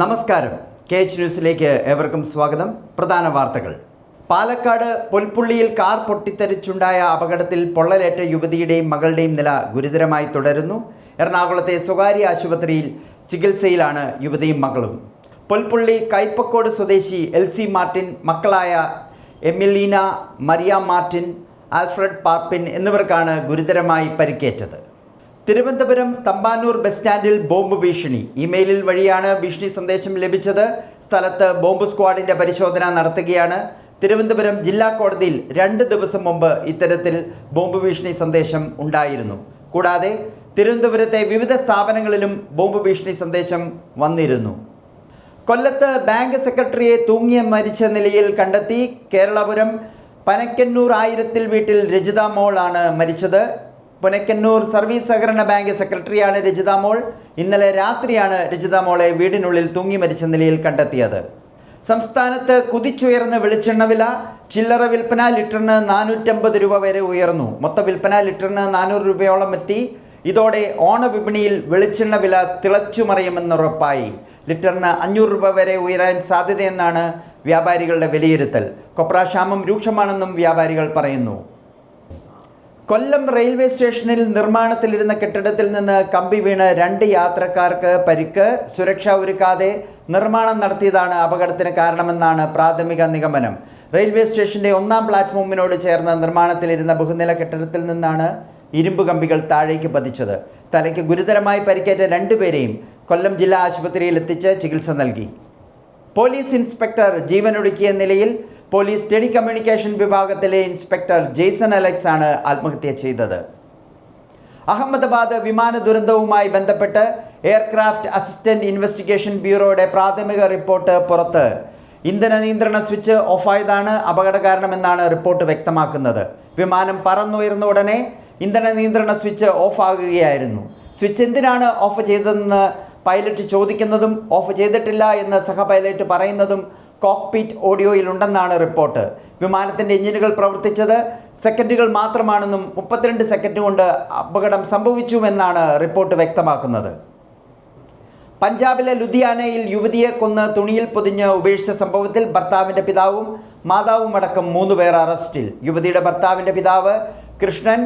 നമസ്കാരം. K H ന്യൂസിലേക്ക് ഏവർക്കും സ്വാഗതം. പ്രധാന വാർത്തകൾ. പാലക്കാട് പൊൽപ്പുള്ളിയിൽ കാർ പൊട്ടിത്തെറിച്ചുണ്ടായ അപകടത്തിൽ പൊള്ളലേറ്റ യുവതിയുടെയും മകളുടെയും നില ഗുരുതരമായി തുടരുന്നു. എറണാകുളത്തെ സ്വകാര്യ ആശുപത്രിയിൽ ചികിത്സയിലാണ് യുവതിയും മകളും. പൊൽപ്പുള്ളി കൈപ്പക്കോട് സ്വദേശി എൽ സി മാർട്ടിൻ മക്കളായ എമിലീന മറിയ മാർട്ടിൻ ആൽഫ്രഡ് പാർപ്പിൻ എന്നിവർക്കാണ് ഗുരുതരമായി പരിക്കേറ്റത്. തിരുവനന്തപുരം തമ്പാനൂർ ബസ് സ്റ്റാൻഡിൽ ബോംബ് ഭീഷണി. ഇമെയിലിൽ വഴിയാണ് ഭീഷണി സന്ദേശം ലഭിച്ചത്. സ്ഥലത്ത് ബോംബ് സ്ക്വാഡിന്റെ പരിശോധന നടത്തുകയാണ്. തിരുവനന്തപുരം ജില്ലാ കോടതിയിൽ രണ്ട് ദിവസം മുമ്പ് ഇത്തരത്തിൽ ബോംബ് ഭീഷണി സന്ദേശം ഉണ്ടായിരുന്നു. കൂടാതെ തിരുവനന്തപുരത്തെ വിവിധ സ്ഥാപനങ്ങളിലും ബോംബ് ഭീഷണി സന്ദേശം വന്നിരുന്നു. കൊല്ലത്ത് ബാങ്ക് സെക്രട്ടറിയെ തൂങ്ങിയ മരിച്ച നിലയിൽ കണ്ടെത്തി കേരളപുരം പനക്കന്നൂർ ആയിരത്തിൽ വീട്ടിൽ രജിത മോളാണ് മരിച്ചത്. പുനക്കന്നൂർ സർവീസ് സഹകരണ ബാങ്ക് സെക്രട്ടറിയാണ് രജിത മോൾ. ഇന്നലെ രാത്രിയാണ് രജിത മോളെ വീടിനുള്ളിൽ തൂങ്ങി മരിച്ച നിലയിൽ കണ്ടെത്തിയത്. സംസ്ഥാനത്ത് കുതിച്ചുയർന്ന വെളിച്ചെണ്ണ വില ചില്ലറ വിൽപ്പന ലിറ്ററിന് നാനൂറ്റമ്പത് രൂപ വരെ ഉയർന്നു. മൊത്ത വിൽപ്പന ലിറ്ററിന് നാനൂറ് രൂപയോളം എത്തി. ഇതോടെ ഓണവിപണിയിൽ വെളിച്ചെണ്ണ വില തിളച്ചുമറിയുമെന്നുറപ്പായി ലിറ്ററിന് അഞ്ഞൂറ് രൂപ വരെ ഉയരാൻ സാധ്യതയെന്നാണ് വ്യാപാരികളുടെ വിലയിരുത്തൽ. കൊപ്രാക്ഷാമം രൂക്ഷമാണെന്നും വ്യാപാരികൾ പറയുന്നു. കൊല്ലം റെയിൽവേ സ്റ്റേഷനിൽ നിർമ്മാണത്തിലിരുന്ന കെട്ടിടത്തിൽ നിന്ന് കമ്പി വീണ് രണ്ട് യാത്രക്കാർക്ക് പരിക്ക്. സുരക്ഷ ഒരുക്കാതെ നിർമ്മാണം നടത്തിയതാണ് അപകടത്തിന് കാരണമെന്നാണ് പ്രാഥമിക നിഗമനം. റെയിൽവേ സ്റ്റേഷന്റെ ഒന്നാം പ്ലാറ്റ്ഫോമിനോട് ചേർന്ന നിർമ്മാണത്തിലിരുന്ന ബഹുനില കെട്ടിടത്തിൽ നിന്നാണ് ഇരുമ്പ് കമ്പികൾ താഴേക്ക് പതിച്ചത്. തലയ്ക്ക് ഗുരുതരമായി പരിക്കേറ്റ രണ്ടുപേരെയും കൊല്ലം ജില്ലാ ആശുപത്രിയിൽ എത്തിച്ച് ചികിത്സ നൽകി. പോലീസ് ഇൻസ്പെക്ടർ ജീവനൊടുക്കിയ നിലയിൽ പോലീസ് ടെലികമ്മ്യൂണിക്കേഷൻ വിഭാഗത്തിലെ ഇൻസ്പെക്ടർ ജെയ്സൺ അലക്സ് ആണ് ആത്മഹത്യ ചെയ്തത്. അഹമ്മദാബാദ് വിമാന ദുരന്തവുമായി ബന്ധപ്പെട്ട് എയർക്രാഫ്റ്റ് അസിസ്റ്റന്റ് ഇൻവെസ്റ്റിഗേഷൻ ബ്യൂറോയുടെ പ്രാഥമിക റിപ്പോർട്ട് പുറത്ത്. ഇന്ധന നിയന്ത്രണ സ്വിച്ച് ഓഫായതാണ് അപകട കാരണമെന്നാണ് റിപ്പോർട്ട് വ്യക്തമാക്കുന്നത്. വിമാനം പറന്നുയർന്ന ഉടനെ ഇന്ധന നിയന്ത്രണ സ്വിച്ച് ഓഫ് ആകുകയായിരുന്നു സ്വിച്ച് എന്തിനാണ് ഓഫ് ചെയ്തതെന്ന് പൈലറ്റ് ചോദിക്കുന്നതും ഓഫ് ചെയ്തിട്ടില്ല എന്ന് സഹ പൈലറ്റ് പറയുന്നതും കോക്പിറ്റ് ഓഡിയോയിലുണ്ടെന്നാണ് റിപ്പോർട്ട് വിമാനത്തിന്റെ എഞ്ചിനുകൾ പ്രവർത്തിച്ചത് സെക്കൻഡുകൾ മാത്രമാണെന്നും മുപ്പത്തിരണ്ട് സെക്കൻഡ് കൊണ്ട് അപകടം സംഭവിച്ചുവെന്നാണ് റിപ്പോർട്ട് വ്യക്തമാക്കുന്നത്. പഞ്ചാബിലെ ലുധിയാനയിൽ യുവതിയെ കൊന്ന് തുണിയിൽ പൊതിഞ്ഞ് ഉപേക്ഷിച്ച സംഭവത്തിൽ ഭർത്താവിന്റെ പിതാവും മാതാവും അടക്കം മൂന്ന് പേർ അറസ്റ്റിൽ. യുവതിയുടെ ഭർത്താവിന്റെ പിതാവ് കൃഷ്ണൻ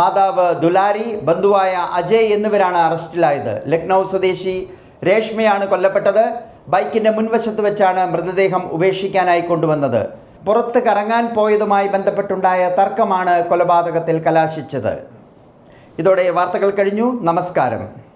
മാതാവ് ദുലാരി ബന്ധുവായ അജയ് എന്നിവരാണ് അറസ്റ്റിലായത്. ലക്നൗ സ്വദേശി രേഷ്മയാണ് കൊല്ലപ്പെട്ടത്. ബൈക്കിന്റെ മുൻവശത്ത് വെച്ചാണ് മൃതദേഹം ഉപേക്ഷിക്കാനായി കൊണ്ടുവന്നത്. പുറത്ത് കറങ്ങാൻ പോയതുമായി ബന്ധപ്പെട്ടുണ്ടായ തർക്കമാണ് കൊലപാതകത്തിൽ കലാശിച്ചത്. ഇതോടെ വാർത്തകൾ കഴിഞ്ഞു. നമസ്കാരം.